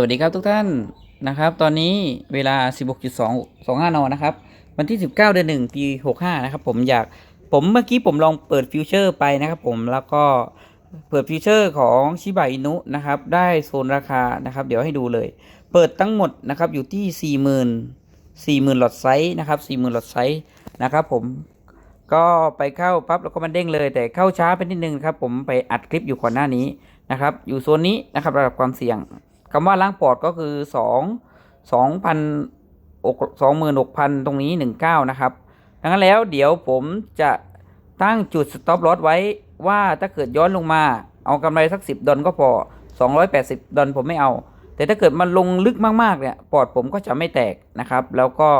สวัสดีครับทุกท่านนะครับ ตอนนี้เวลา 16.2 25นนะครับ วันที่ 19 เดือน1ปี 65 นะครับ ผมอยากผมเมื่อกี้ผมลองเปิดฟิวเจอร์ไปนะครับผมแล้วก็เปิดฟิวเจอร์ของชิบะอินุนะครับ ได้โซนราคานะครับ เดี๋ยวให้ดูเลย เปิดทั้งหมดนะครับอยู่ที่ 40,000 40,000หลอดไซส์นะครับ40,000หลอดไซส์นะครับ ผมก็ไปเข้าปั๊บแล้วก็มันเด้งเลย แต่เข้าช้าไปนิดนึงครับ ผมไปอัดคลิปอยู่ก่อนหน้านี้นะครับ อยู่โซนนี้นะครับระดับความเสี่ยง คำว่าล้างปอดก็คือสองสองพันสองหมื่นหกพันตรงนี้หนึ่งเก้านะครับ ดังนั้นแล้วเดี๋ยวผมจะตั้งจุด stop loss ไว้ว่าถ้าเกิดย้อนลงมา เอากำไรสักสิบดอลก็พอสองร้อยแปดสิบดอลผมไม่เอา แต่ถ้าเกิดมันลงลึกมากๆเนี่ยปอดผมก็จะไม่แตกนะครับ แล้วก็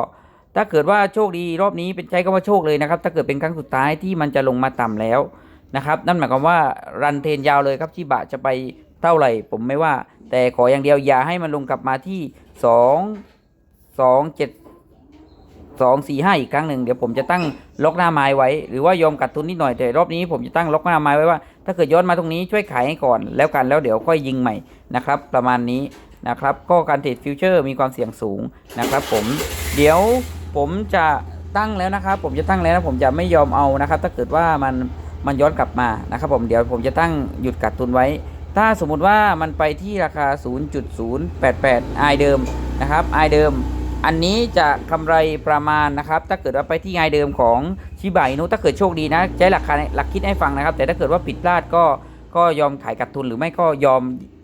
ถ้าเกิดว่าโชคดีรอบนี้เป็นใจก็ว่าโชคเลยนะครับ ถ้าเกิดเป็นครั้งสุดท้ายที่มันจะลงมาต่ำแล้วนะครับ นั่นหมายความว่ารันเทรนยาวเลยครับที่บะจะไปเท่าไหร่ ผมไม่ว่า แต่ขออย่างเดียวอย่าให้มันลงกลับมาที่สองสองเจ็ดสองสี่ห้าอีกครั้งหนึ่งเดี๋ยวผมจะตั้งล็อกหน้าไม้ไว้ หรือว่ายอมกัดทุนนิดหน่อยแต่รอบนี้ผมจะตั้งล็อกหน้าไม้ไว้ว่า ถ้าเกิดย้อนมาตรงนี้ช่วยขายให้ก่อนแล้วกันแล้วเดี๋ยวค่อยยิงใหม่นะครับ ประมาณนี้นะครับ ก็การเทรดฟิวเจอร์มีความเสี่ยงสูงนะครับ ผมเดี๋ยวผมจะตั้งแล้วนะครับ ผมจะตั้งแล้วนะผมจะไม่ยอมเอานะครับ ถ้าเกิดว่ามันมันย้อนกลับมานะครับ ผมเดี๋ยวผมจะตั้งหยุดกัดทุนไว้ ถ้าสมมุติว่ามันไปที่ราคา 0.088 i เดิมนะครับ i เดิม อันนี้จะกำไรประมาณนะครับ ถ้าเกิดว่าไปที่ i เดิมของชิบะอินุถ้าเกิดโชคดีนะใช้หลักการหลักคิดให้ฟังนะครับ แต่ถ้าเกิดว่าผิดพลาดก็ก็ยอมขายกัดทุนหรือไม่ก็ยอม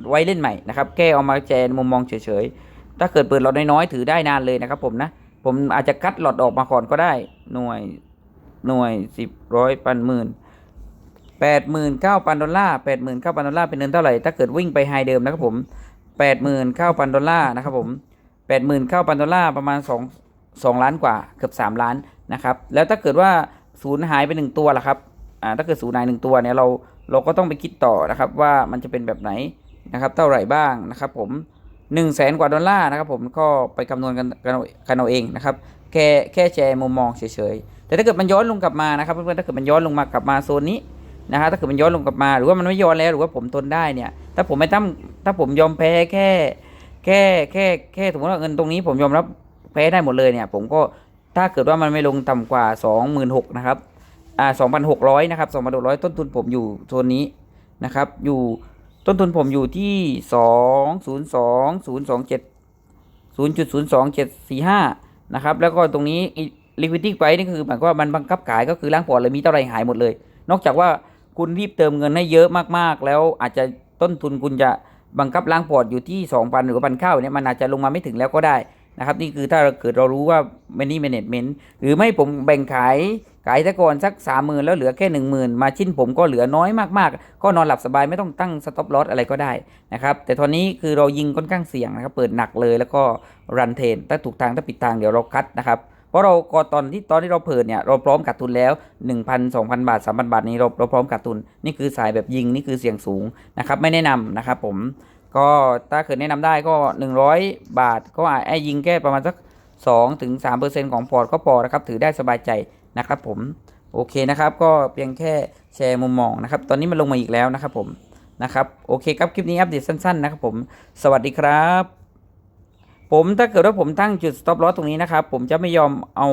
ไว้เล่นใหม่นะครับแก้เอามาแจนมุมมองเฉยๆ ถ้าเกิดเปิดหลอดน้อยๆถือได้นานเลยนะครับผมนะผมอาจจะคัดหลอดออกมาก่อนก็ได้ หน่วยหน่วยสิบร้อยพันหมื่น แปดหมื่นเก้าพันดอลลาร์แปดหมื่นเก้าพันดอลลาร์เป็นเงินเท่าไหร่ ถ้าเกิดวิ่งไปไฮเดิมนะครับผมแปดหมื่นเก้าพันดอลลาร์นะครับผมแปดหมื่นเก้าพันดอลลาร์ประมาณสองสองล้านกว่าเกือบสามล้านนะครับ แล้วถ้าเกิดว่าศูนย์หายไปหนึ่งตัวล่ะครับ อ่า ถ้าเกิดศูนย์หายหนึ่งตัวเนี่ยเราเราก็ต้องไปคิดต่อนะครับว่ามันจะเป็นแบบไหนนะครับเท่าไหร่บ้างนะครับผมหนึ่งแสนกว่าดอลลาร์นะครับผมก็ไปคำนวณกันกันเอากันเอาเองนะครับแค่แค่แชร์มุมมองเฉยๆแต่ถ้าเกิดมันย้อนลงกลับมานะครับเพื่อนๆถ้าเกิดมันย้อนลงมากลับมาโซนนี้ นะฮะถ้าเกิดมันย้อนลงกลับมา หรือว่ามันไม่ย้อนแล้วหรือว่าผมทนได้เนี่ย ถ้าผมไม่ตั้มถ้าผมยอมแพ้แค่แค่แค่แค่สมมติว่าเงินตรงนี้ผมยอมรับแพ้ได้หมดเลยเนี่ย ผมก็ถ้าเกิดว่ามันไม่ลงต่ำกว่าสองหมื่นหกนะครับอ่าสองพันหกร้อยนะครับสองพันหกร้อยต้นทุนผมอยู่โซนนี้นะครับ อยู่ต้นทุนผมอยู่ที่สองศูนย์สองศูนย์สองเจ็ดศูนย์จุดศูนย์สองเจ็ดสี่ห้านะครับแล้วก็ตรงนี้ liquidity price นี่คือหมายความว่ามันบังคับขายก็คือล้างปอดเลยมีเท่าไรหายหมดเลย นอกจากว่า คุณรีบเติมเงินให้เยอะมากๆ แล้วอาจจะต้นทุนคุณจะบังคับล้างปอดอยู่ที่ 2,000 หรือพันเข้าเนี่ยมันอาจจะลงมาไม่ถึงแล้วก็ได้นะครับนี่คือถ้าเราเกิดเรารู้ว่า money management หรือไม่ผมแบ่งขายขายตะกอนสัก30,000แล้วเหลือแค่10,000มาชิ้นผมก็เหลือน้อยมากๆ ก็นอนหลับสบายไม่ต้องตั้ง stop loss อะไรก็ได้นะครับแต่ตอนนี้คือเรายิงค่อนข้างเสี่ยงนะครับเปิดหนักเลยแล้วก็รันเทนถ้าถูกทางถ้าผิดทางเดี๋ยวเราคัดนะครับ ราะเราก็ตอนที่ตอนที่เราเปิดเนี่ยเราพร้อมขาดทุนแล้ว 1,000 2,000 บาท 3,000 บาทนี้เราเราพร้อมขาดทุน นี่คือสายแบบยิงนี่คือเสี่ยงสูงนะครับไม่แนะนำนะครับผมก็ถ้าเกิดแนะนำได้ก็ 100 บาท ก็ไอ้ยิงแค่ประมาณสัก2ถึง3%ของพอร์ตก็พอนะครับถือได้สบายใจนะครับผมโอเคนะครับก็เพียงแค่แชร์มุมมองนะครับตอนนี้มันลงมาอีกแล้วนะครับผมนะครับโอเคครับคลิปนี้อัปเดตสั้นๆนะครับผม สวัสดีครับ ผมถ้าเกิดว่าผมตั้งจุด stop loss ตรงนี้นะครับ ผมจะไม่ยอมเอา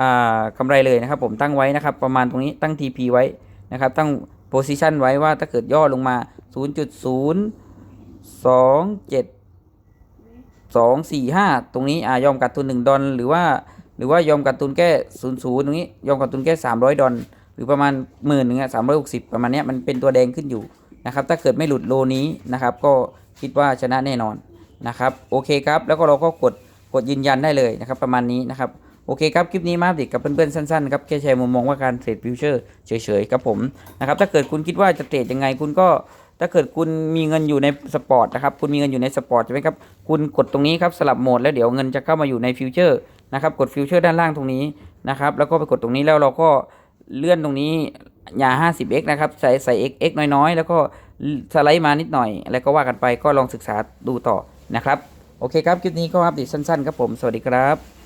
อ่ากำไรเลยนะครับ ผมตั้งไว้นะครับ ประมาณตรงนี้ตั้ง TP ไว้นะครับ ตั้ง position ไว้ว่าถ้าเกิดย่อลงมา 0.027 245 ตรงนี้อ่ายอมกัดทุน 1 ดอลหรือว่าหรือว่ายอมกัดทุนแค่00ตรงนี้ยอมกัดทุนแค่ 300 ดอลหรือประมาณหมื่นหนึ่งอะ360ประมาณเนี้ยมันเป็นตัวแดงขึ้นอยู่นะครับถ้าเกิดไม่หลุดโลนี้นะครับก็คิดว่าชนะแน่นอน นะครับโอเคครับแล้วก็เราก็กดกดยืนยันได้เลยนะครับประมาณนี้นะครับโอเคครับ คลิปนี้มาอัปเดตกับเพื่อนๆ สั้นๆครับแค่แชร์มุมมองว่าการเทรดฟิวเจอร์เฉยๆครับผมนะครับถ้าเกิดคุณคิดว่าจะเทรดยังไงคุณก็ถ้าเกิดคุณมีเงินอยู่ในสปอร์ตนะครับคุณมีเงินอยู่ในสปอร์ตใช่ไหมครับคุณกดตรงนี้ครับสลับโหมดแล้วเดี๋ยวเงินจะเข้ามาอยู่ในฟิวเจอร์นะครับกดฟิวเจอร์ด้านล่างตรงนี้นะครับแล้วก็ไปกดตรงนี้แล้วเราก็เลื่อนตรงนี้อย่า 50x นะครับใส่ใส่ x x น้อยๆ แล้วก็สไลด์มานิดหน่อย แล้วก็ว่ากันไปก็ลองศึกษาดูต่อ นะครับ โอเคครับคลิปนี้ก็อัปเดตสั้นๆครับผม สวัสดีครับ